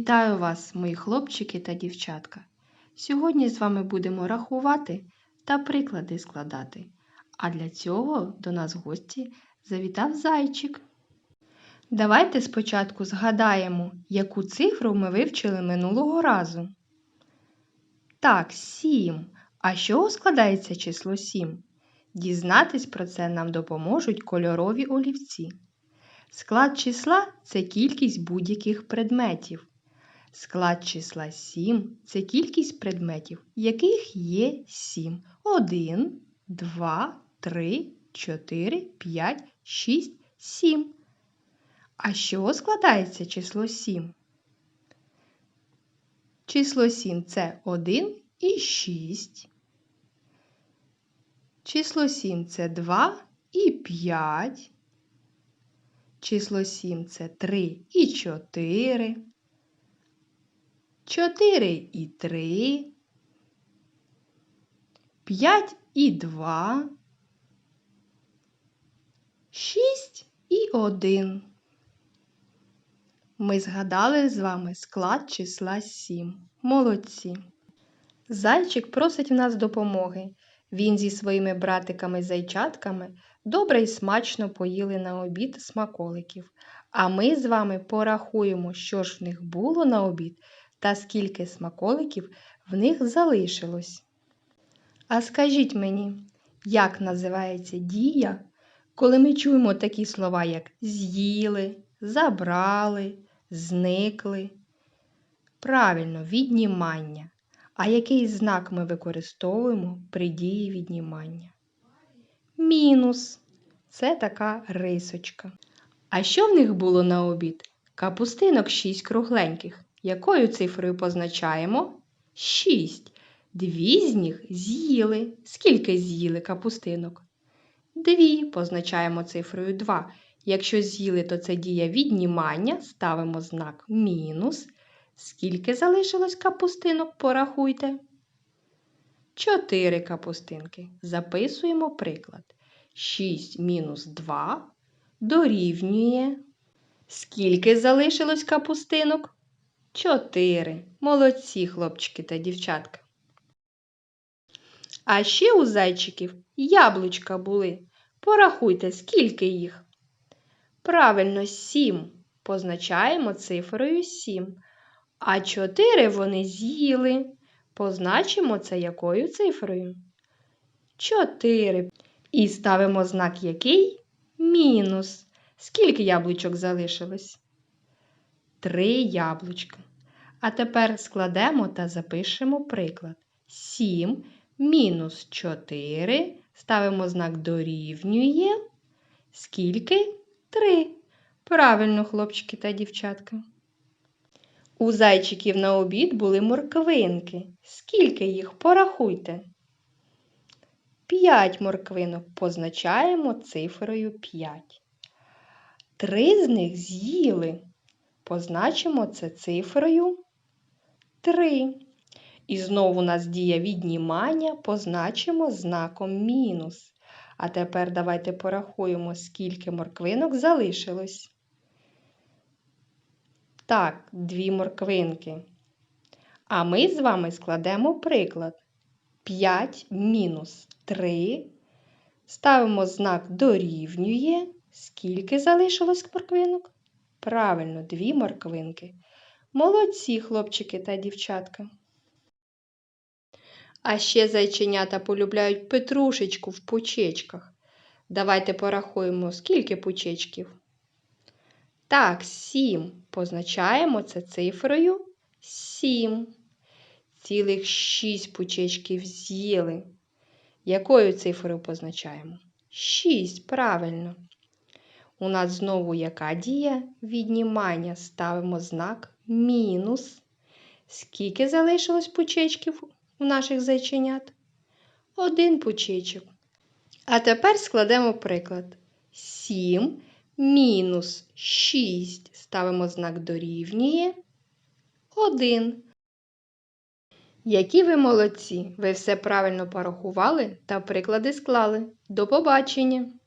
Вітаю вас, мої хлопчики та дівчатка. Сьогодні з вами будемо рахувати та приклади складати. А для цього до нас гості завітав зайчик. Давайте спочатку згадаємо, яку цифру ми вивчили минулого разу. Так, 7. А чого складається число 7? Дізнатись про це нам допоможуть кольорові олівці. Склад числа це кількість будь-яких предметів. Склад числа 7 це кількість предметів, яких є 7. 1, 2, 3, 4, 5, 6, 7. А з чого складається число 7? Число 7 це 1 і 6. Число 7 це 2 і 5. Число 7 це 3 і 4. 4 і 3. 5 і 2. 6 і 1. Ми згадали з вами склад числа 7. Молодці. Зайчик просить в нас допомоги. Він зі своїми братиками-зайчатками добре й смачно поїли на обід смаколиків. А ми з вами порахуємо, що ж в них було на обід та скільки смаколиків в них залишилось. А скажіть мені, як називається дія, коли ми чуємо такі слова, як з'їли, забрали, зникли? Правильно, віднімання. А який знак ми використовуємо при дії віднімання? Мінус. Це така рисочка. А що в них було на обід? Капустинок 6 кругленьких. Якою цифрою позначаємо? 6. Дві з них з'їли. Скільки з'їли капустинок? Дві позначаємо цифрою 2. Якщо з'їли, то це дія віднімання, ставимо знак мінус. Скільки залишилось капустинок, порахуйте. Чотири капустинки. Записуємо приклад. 6 мінус 2 дорівнює. Скільки залишилось капустинок? Чотири. Молодці, хлопчики та дівчатка. А ще у зайчиків яблучка були. Порахуйте, скільки їх. Правильно, сім. Позначаємо цифрою 7. А 4 вони з'їли. Позначимо це якою цифрою? 4. І ставимо знак який? Мінус. Скільки яблучок залишилось? Три яблучка. А тепер складемо та запишемо приклад. 7 мінус 4. Ставимо знак дорівнює. Скільки? 3. Правильно, хлопчики та дівчатка. У зайчиків на обід були морквинки. Скільки їх? Порахуйте. 5 морквинок позначаємо цифрою 5. Три з них з'їли. Позначимо це цифрою 3. І знову нас дія віднімання позначимо знаком мінус. А тепер давайте порахуємо, скільки морквинок залишилось. Так, дві морквинки. А ми з вами складемо приклад. 5 мінус 3. Ставимо знак дорівнює. Скільки залишилось морквинок? Правильно, дві морквинки. Молодці, хлопчики та дівчатка. А ще зайченята полюбляють петрушечку в пучечках. Давайте порахуємо, скільки пучечків. Так, сім. Позначаємо це цифрою 7. Цілих шість пучечків з'їли. Якою цифрою позначаємо? 6, правильно. У нас знову яка дія? Віднімання. Ставимо знак мінус. Скільки залишилось пучечків у наших зайченят? Один пучечок. А тепер складемо приклад. 7 мінус 6. Ставимо знак дорівнює 1. Які ви молодці! Ви все правильно порахували та приклади склали. До побачення!